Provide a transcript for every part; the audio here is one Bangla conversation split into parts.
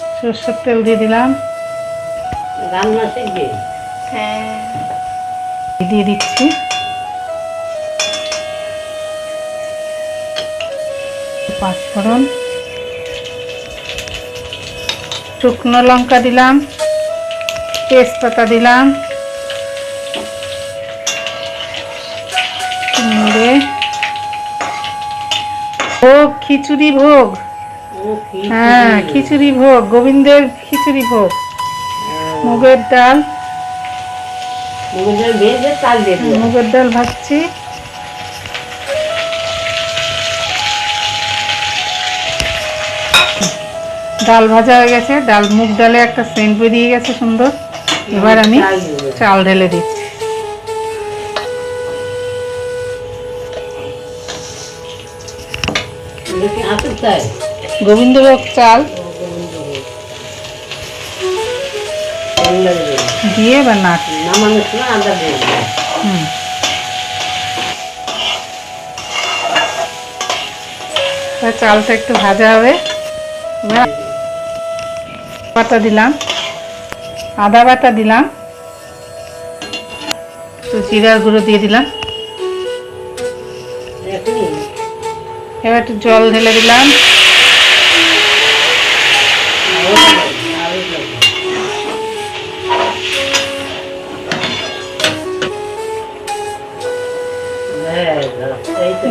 সরষের তেল দিয়ে দিলাম। রান্না শিখবে? হ্যাঁ। দিয়ে দিচ্ছি। পাঁচফোড়ন। শুকনো লঙ্কা দিলাম। তেজপাতা দিলাম। ভোগ খিচুড়ি ভোগ। হ্যাঁ খিচুড়ি। ভোগ গোবিন্দের খিচুড়ি ভোগ। হ্যাঁ, মুগের ডাল। মুগের ডাল ভাজছি। ডাল ভাজা হয়ে গেছে। ডাল মুগ ডালে একটা সেন্ট বেরিয়ে গেছে সুন্দর। এবার আমি চাল। ঢেলে দিচ্ছি। কি চাই গোবিন্দভোগ চাল। দিয়ে হুম। চালটা একটু ভাজা হবে। বাটা দিলাম। আদা বাটা দিলাম। একটু জিরার গুঁড়ো দিয়ে দিলাম। এবার একটু জল ঢেলে দিলাম।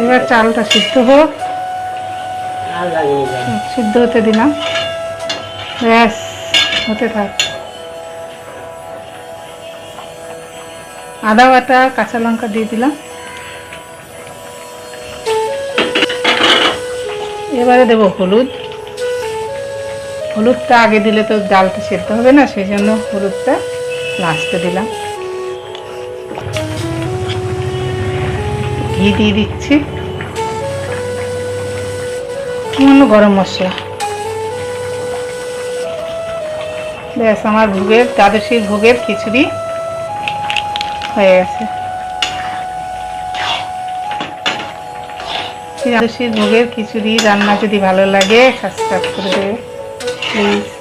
এবার চালটা সিদ্ধ হোক। সিদ্ধ হতে দিলাম। ব্যাস, হতে থাক। আদা বাটা, কাঁচা লঙ্কা দিয়ে দিলাম। এবারে দেবো হলুদ। হলুদটা আগে দিলে তো ডালটা সেদ্ধ হবে না, সেই জন্য হলুদটা লাস্টে দিলাম। ঘি দিয়ে দিচ্ছি। সামান্য গরম মশলা। ব্যাস, আমার ভোগের, দ্বাদশীর ভোগের খিচুড়ি হয়ে গেছে। দ্বাদশীর ভোগের খিচুড়ি রান্না যদি ভালো লাগে সাবস্ক্রাইব করে দেবে। Please.